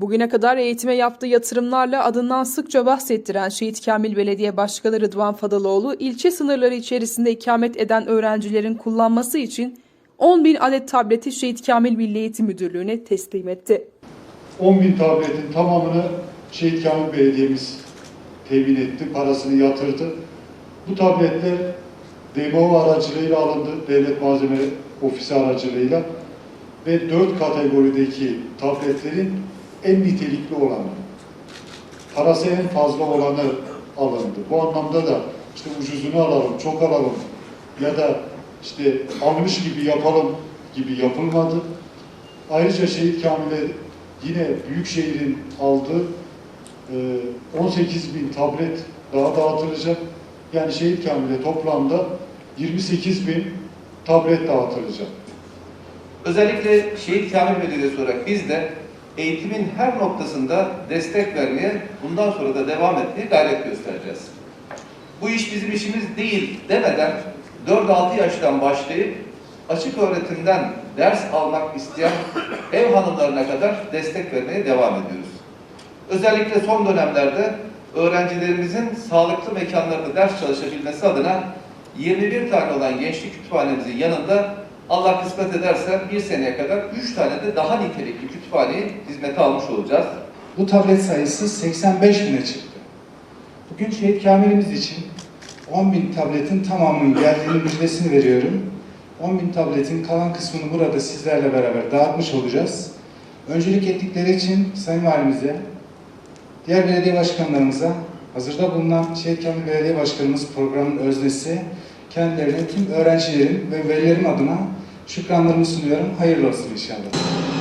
Bugüne kadar eğitime yaptığı yatırımlarla adından sıkça bahsettiren Şehit Kamil Belediye Başkanı Rıdvan Fadaloğlu, ilçe sınırları içerisinde ikamet eden öğrencilerin kullanması için 10 bin adet tableti Şehit Kamil Milli Eğitim Müdürlüğü'ne teslim etti. 10 bin tabletin tamamını Şehit Kamil Belediye'miz temin etti, parasını yatırdı. Bu tabletler DMO aracılığıyla alındı, Devlet Malzeme Ofisi aracılığıyla ve 4 kategorideki tabletlerin en nitelikli olanı, parası en fazla olanı alındı. Bu anlamda da işte ucuzunu alalım, çok alalım ya da işte almış gibi yapalım gibi yapılmadı. Ayrıca Şehit Kamil'e yine Büyükşehir'in aldığı e, 18 bin tablet daha dağıtılacak. Yani Şehit Kamil'e toplamda 28 bin tablet dağıtılacak. Özellikle Şehit Kamil Belediyesi olarak biz de eğitimin her noktasında destek vermeye, bundan sonra da devam etmeye gayret göstereceğiz. Bu iş bizim işimiz değil demeden 4-6 yaştan başlayıp açık öğretimden ders almak isteyen ev hanımlarına kadar destek vermeye devam ediyoruz. Özellikle son dönemlerde öğrencilerimizin sağlıklı mekanlarda ders çalışabilmesi adına 21 tane olan gençlik kütüphanemizin yanında Allah kısmet ederse bir seneye kadar 3 tane de daha nitelikli kütüphaneyi hizmete almış olacağız. Bu tablet sayısı 85 bine çıktı. Bugün Şehit Kamil'imiz için 10 bin tabletin tamamının geldiğini müjdesini veriyorum. 10 bin tabletin kalan kısmını burada sizlerle beraber dağıtmış olacağız. Öncülük ettikleri için Sayın Valimize, diğer belediye başkanlarımıza, hazırda bulunan Şehit Kamil Belediye Başkanımız programın öznesi, kendilerine tüm öğrencilerin ve velilerim adına şükranlarımı sunuyorum. Hayırlı olsun inşallah.